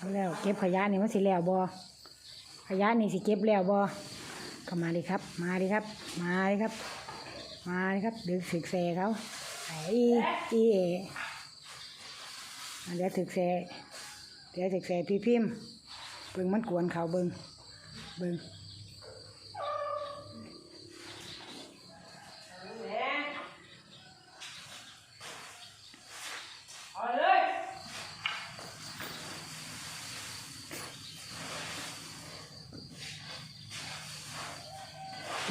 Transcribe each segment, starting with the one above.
เอาแล้ว เก็บขยะนี่มันสิแล้วบอขยะนี่สิเก็บแล้วบอเข้ามาดิครับ มาดิครับ มาดิครับ มาดิครับดึกสึกแซเขาไอ้อีเอเดี๋ยวถึกแซเดี๋ยวถึกแซพี่พิมพ์เบิ่งมันกวนเขาเบิ่งเบิ่ง เ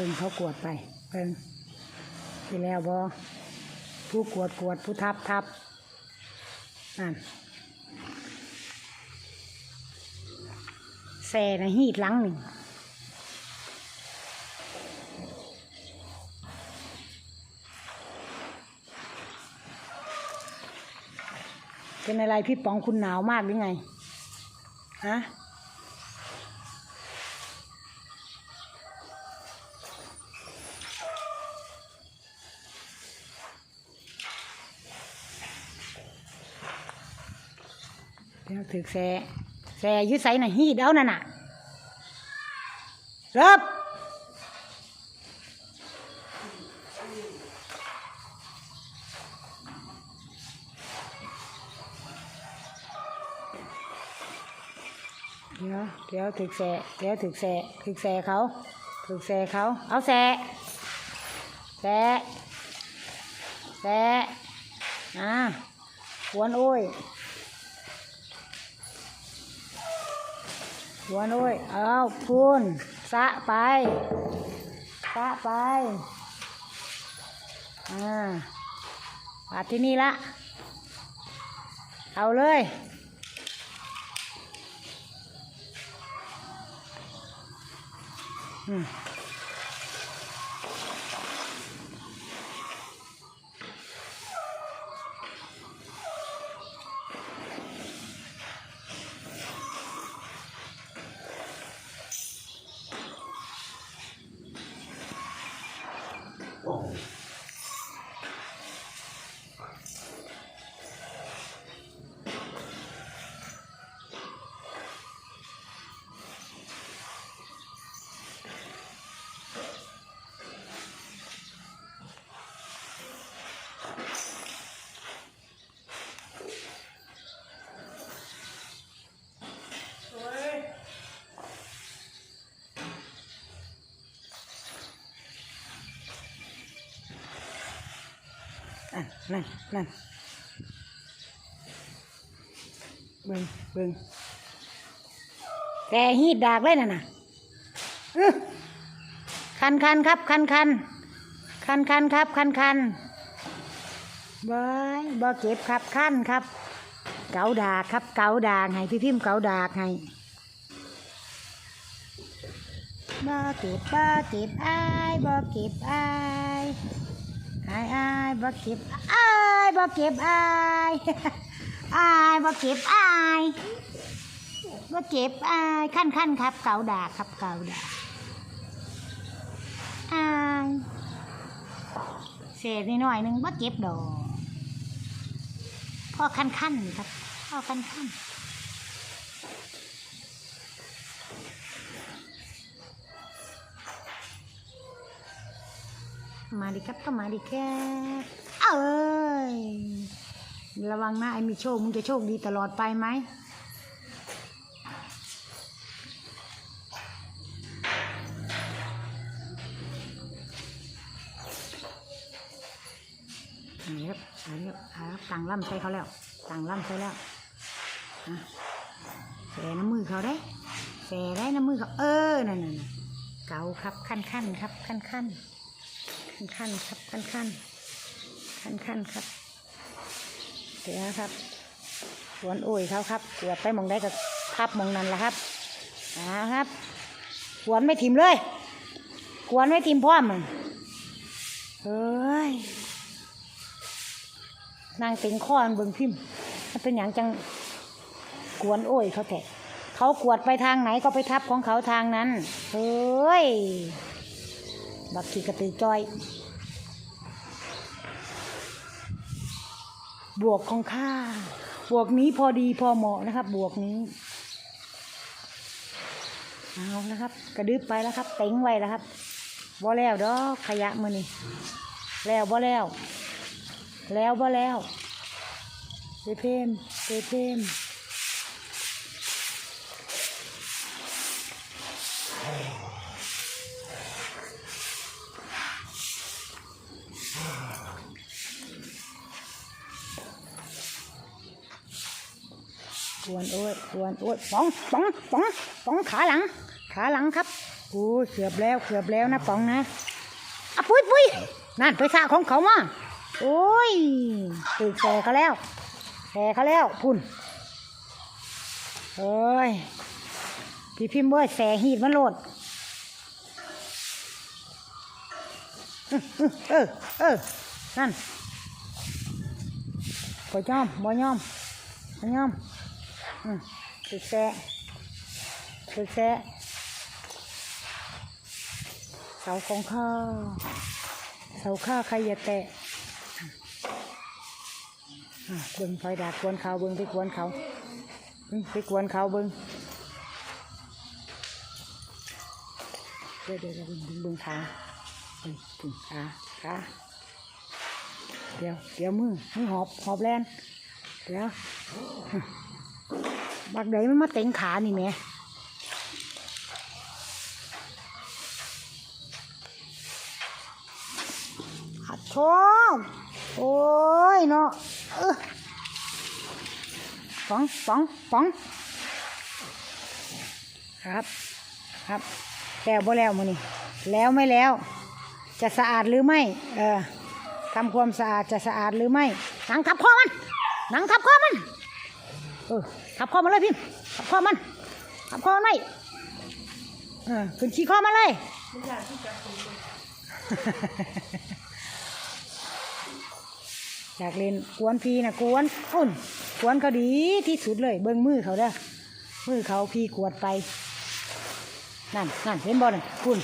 พิ่งเขากวดไปเพิ่งที่แล้วบอผู้กวดกวดผู้ทับทับนั่นแส่นะหีดหลังหนึ่งเป็นอะไรพี่ป๋องคุณหนาวมากหรือไงฮะ เดี๋ยว ถึกแซ่แซ่ยืดใส่น่ะฮีดเอานั่นน่ะเริ่มเดี๋ยวเดี๋ยวถึกแซ่เดี๋ยวถึกแซ่ถึกแซ่เขาถึกแซ่เขาเอาแซ่แซ่แซ่อ่าวนโอ้ย หัวนุ้ยเอาพูนสะไปสะไป อ่าปาดที่นี่ละ เอาเลยอืม นั่นนั่นเบิ่งเบิ่งแต่ฮีดดากเลยน่ะนะคันคันครับ คันคันคันคันครับ คันคันบายบ่เก็บครับคันครับ เกาดากครับ เกาดากให้พี่พิมพ์เกาดากให้บ่เก็บบ่เก็บอายบ่เก็บอาย อายอายบ่เก็บอายบ่เก็บอายอายบ่เก็บอายบ่เก็บอายขั้นขั้นครับ เกาด่าครับเกาด่ากอายเศษนิดหน่อยหนึงบ่เก็บดอกพ่อขั้นขั้นครับพ่อขั้นขั้น มาดิครับก็มาดิแค่เอ้ยระวังนะไอ้มีโชคมึงจะโชคดีตลอดไปไหมเอาละครับเอาละครับเอาละครับต่างล่ำใส่เขาแล้วต่างล่ำใส่แล้วอะแสน้ำมือเขาได้แสได้น้ำมือเขาเออนั่นน่ะเกาครับขั้นขั้นครับขั้นขั้น ขั้นขั้นครับขั้นขั้นขั้นขั้นครับเดี๋ยวครับสวนโอ้ยเขาครับกวดไปมองได้ก็ทับมองนั้นละครับอ่าครับกวนไม่ถิ่มเลยกวนไม่ถิ่มพร้อมันเฮ้ยนางติงข้อนเบิ่งพิมพ์มันเป็นอย่างจังกวนโอ้ยเขาแทะเขากวดไปทางไหนก็ไปทับของเขาทางนั้นเฮ้ย บักขีกระตือจ้อย บวกของข้า บวกนี้พอดีพอเหมาะนะครับ บวกนี้ เอาแล้วครับ กระดึบไปแล้วครับ เต็งไว้แล้วครับบ่แล้วดอกขยะมือนี่แล้วบ่แล้ว แล้วบ่แล้วเพิ่มเพิ่ม วนโอ้ยกวนโอ้ยป๋องป๋องป๋องป๋องขาหลัง ขาหลังครับโอ้เกือบแล้วเกือบแล้วนะป๋องนะอะปุ้ยปุ้ยนั่นไปสาของเขามาโอ้ยตึกแสเขาแล้วแสเขาแล้วพุ่นเอ้ยพี่พิมพ์เว้ยแสหีดมันโหลดเออเออนั่นบ่ยอมบ่ยอมบ่ยอม อืมตึกแสตึกแสเสาของข้าเสาข้าใครอย่าแตะอะเบิ่งไฟดากกวนเขาเบิ่งไปกวนเขาเบิ่งไปกวนเขาเบิ่งเดี๋ยวเดี๋ยวเบิ่งเบิ่งขาเบิ่งเบิ่งขาขาเดี๋ยวเดี๋ยวมือมือหอบหอบแลนเดี๋ยว บักใดมันมาเต็งขานี่แม่หัดโชมโอ้ยเนาะเออป๋องป๋องป๋องครับ ครับ แล้วบ่แล้วมือนี่แล้วไม่แล้ว จะสะอาดหรือไม่ เออทำความสะอาดจะสะอาดหรือไม่ หนังทับคอมัน หนังทับคอมัน เออ ทับคอมันเลยพิมพ์ทับคอมันทับคอมันไว้เออขึ้นขี้คอมันเลยอยากเล่นกวนพีนะกวนอุ่นกวนเขาดีที่สุดเลย เบิ้งมือเขาเด้อมือเขาพีกวดไปนั่นนั่นเห็นบอลน่ะคุณ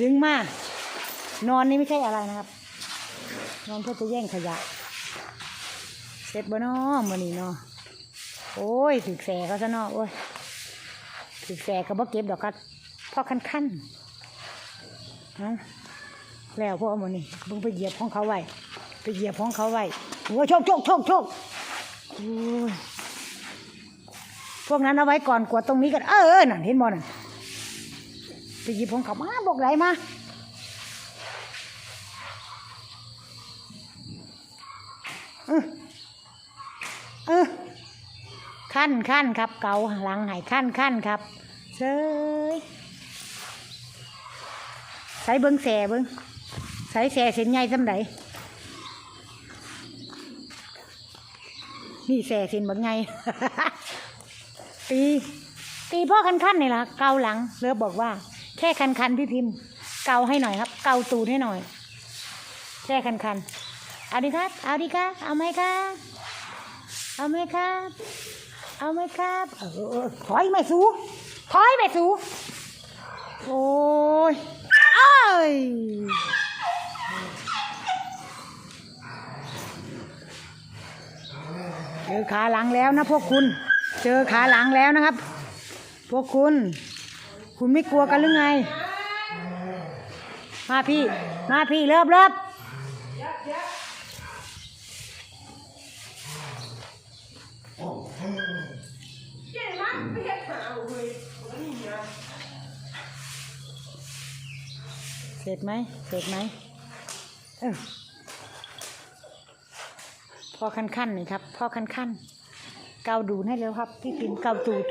ดึงมานอนนี่ไม่ใช่อะไรนะครับ นอนเพื่อจะแย่งขยะเสร็จบ่นอมือนี้เนาะ โอ้ยถึกแสเขาซะเนาะโอ้ยถึกแสก็บ่เก็บดอกครับพ่อคันคันๆนะแล้วพ่อมื่อนี้เบิ่งไปเหยียบของเขาไว้ไปเหยียบของเขาไว้โอ้ยโชคโชคโชคโชคโอ้ยพวกนั้นเอาไว้ก่อนกวดตรงนี้กันเออเออนั่นเห็นบ่นั่นไปหยิบของเขามาบอกไหนมาเออเออ ขั้นขั้นครับ เกาหลังหายขั้นขั้นครับเซยใส่เบิ้งแสเบิ้งใส่แสเส้นใหญ่สำไดนี่แส่สินบักไงตีตีพ่อคันคันนี่ล่ะเกาหลังเลิฟบอกว่า แค่คันคันพี่พิมพ์ เกาให้หน่อยครับ เกาตูดให้หน่อย แค่คันคันเอาดิครับ เอาดิครับเอาไหมครับเอาไหมครับ เอาไหมครับเออเออเออถอยไม่สูถอยไม่สูโอ้ยเอ้ยเจอขาหลังแล้วนะพวกคุณ เจอขาหลังแล้วนะครับ พวกคุณ คุณไม่กลัวกันหรือไง มาพี่ มาพี่เริ่มเริ่ม ร็จไหมเสร็จไหมเออพ่อคันขั้นนี่ครับพ่อคันขั้นเกาดูดให้เร็วครับ พี่พิมพ์เกาตูด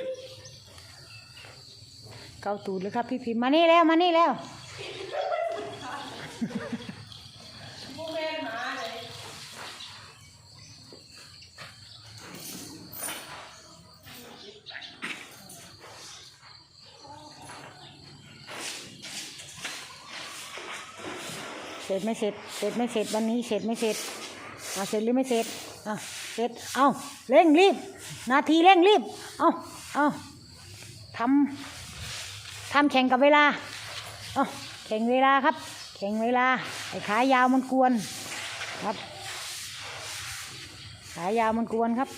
เกาตูดเลยครับ พี่พิมพ์มานี่แล้วมานี่แล้ว เสร็จไม่เสร็จ เสร็จไม่เสร็จวันนี้เสร็จไม่เสร็จอะเสร็จหรือไม่เสร็จอะเสร็จเอาเร่งรีบ นาทีเร่งรีบ เอาเอาทำทำแข่งกับเวลาเอาแข่งเวลาครับ แข่งเวลาไอ้ขายาวมันกวนครับ ขายาวมันกวนครับ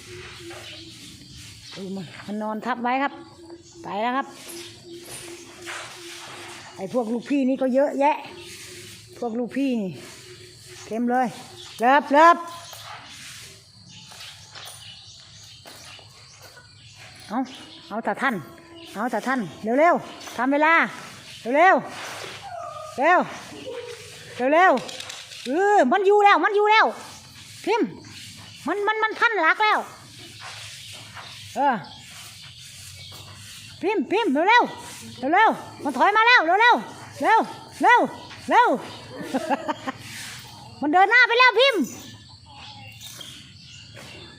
ดูมันมันนอนทับไว้ครับไปแล้วครับ ไอ้พวกลูกพี่นี่ก็เยอะแยะ พวกลูกพี่นี่เต็มเลยเลิบเลิบเอาเอาแต่ท่าน เอาแต่ท่าน เร็วเร็วทำเวลา เร็วเร็วเร็วเร็วเร็วเออมันอยู่แล้ว มันอยู่แล้ว พิมมันมันมันพันหลักแล้ว เออ พิมพิมเร็วเร็วเร็วเร็วมันถอยมาแล้ว เร็วเร็วเร็วเร็วเร็ว มันเดินหน้าไปแล้วพิมพ์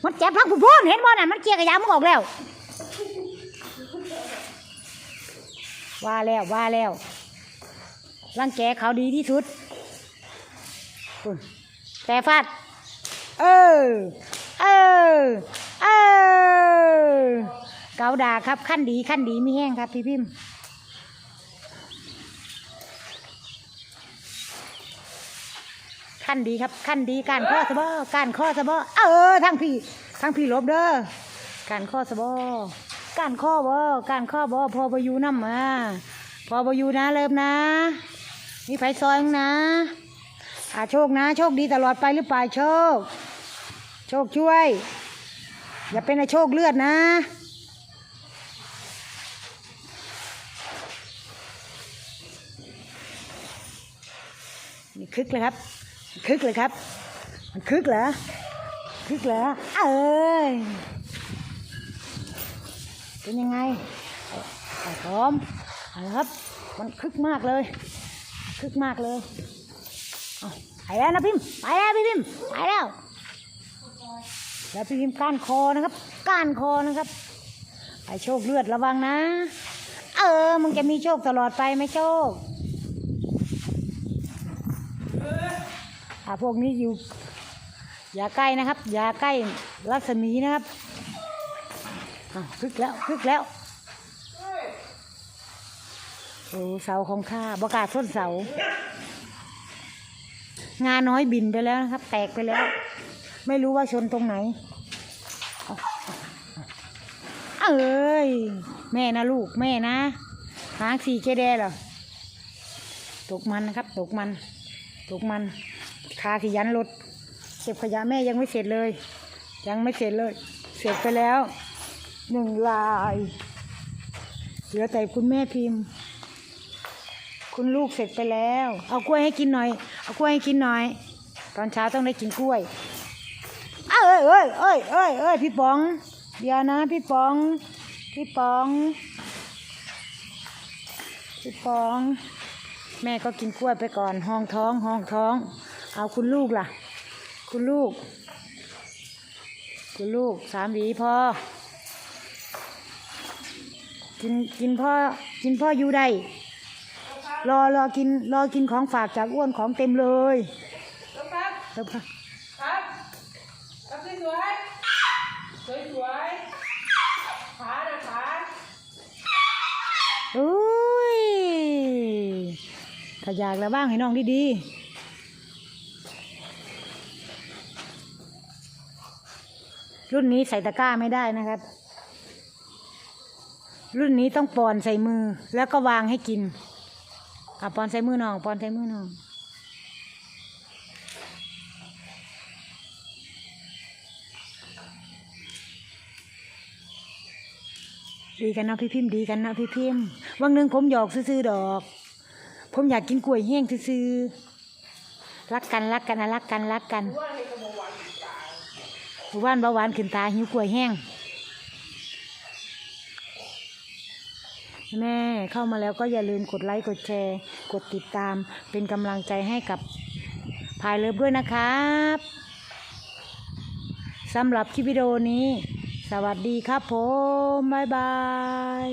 มันเจ็บพังผุนพูนเห็นบ่น่ะมันเกียกระยามันออกแล้ว ว่าแล้วว่าแล้วร่างแกเขาดีที่สุด แต่ฟาด เออ เออ เออ เกาด่าครับขั้นดีขั้นดีไมีแห้งครับพี่พิมพ์ ขั้นดีครับขั้นดีการข้อสะบอการข้อสะบอเออทั้งพี่ทั้งพี่ลบเด้อการข้อสะบอการข้อบอการข้อบอพอบอยู่น้ำมาพอบอยู่นะเริ่มนะมีไฟซอยงนะอาโชคนะ โชคดีตลอดไปหรือเปล่าโชค โชคช่วย อย่าเป็นไอ้โชคเลือดนะนี่คึกเลยครับ คึกเลยครับ มันคึกเหรอคึกเหรอเอ้ยเป็นยังไงพร้อมเอาละครับ มันคึกมากเลย คึกมากเลยไปแล้วนะพิมพ์ไปแล้วพี่พิมพ์ไปแล้วแล้วพี่พิมพ์ก้านคอนะครับ ก้านคอนะครับไอโชคเลือดระวังนะ เออมึงจะมีโชคตลอดไปไหมโชคาพวกนี้อยู่ อย่าใกล้นะครับ อย่าใกล้รัศมีนะครับอ้าวคึกแล้วคึกแล้วโอ้เสาของข้าบกล้าส้นเสางาน้อยบินไปแล้วนะครับ แตกไปแล้ว ไม่รู้ว่าชนตรงไหนเอ้ยแม่นะลูกแม่นะ หางสีเกแดเหรอตกมันนะครับ ตกมัน ตกมัน คาขยันรถเก็บขยะแม่ยังไม่เสร็จเลย ยังไม่เสร็จเลย เสร็จไปแล้วหนึ่งลายเหลือแต่คุณแม่พิมพ์ คุณลูกเสร็จไปแล้ว เอากล้วยให้กินหน่อย เอากล้วยให้กินหน่อย ตอนเช้าต้องได้กินกล้วยเอ้ยเอ้ยเอ้ยเอ้ยเอ้ยพี่ป๋อง เดี๋ยวนะ พี่ป๋อง พี่ป๋อง พี่ป๋อง แม่ก็กินกล้วยไปก่อนห้องท้องห้องท้อง เอาคุณลูกล่ะ คุณลูก คุณลูกสามหวีพอ กินกินพ่อกินพ่ออยู่ได้ รอรอกินรอกินของฝากจากอ้วนของเต็มเลยลูกครับแล้วพอครับครับสวยสวยสวยๆขานะขาอุ้ยถ้าอยากแล้วบ้างให้น้องดีๆ รุ่นนี้ใส่ตะกร้าไม่ได้นะครับ รุ่นนี้ต้องปอนใส่มือ แล้วก็วางให้กินอะปอนใส่มือน้องปอนใส่มือน้องดีกันนะพี่พิมพ์ดีกันนะพี่พิมพ์วันหนึ่งผมหยอกซื่อดอก ผมอยากกินกล้วยแห้งซื่อรักกันรักกันนะรักกันรักกัน หมู่บ้านเบาหวานขึ้นตาหิวกล้วยแห้ง แม่เข้ามาแล้วก็อย่าลืมกดไลค์กดแชร์ กดติดตามเป็นกำลังใจให้กับพายเลิฟด้วยนะครับสำหรับคลิปวิดีโอนี้ สวัสดีครับผม บ๊ายบาย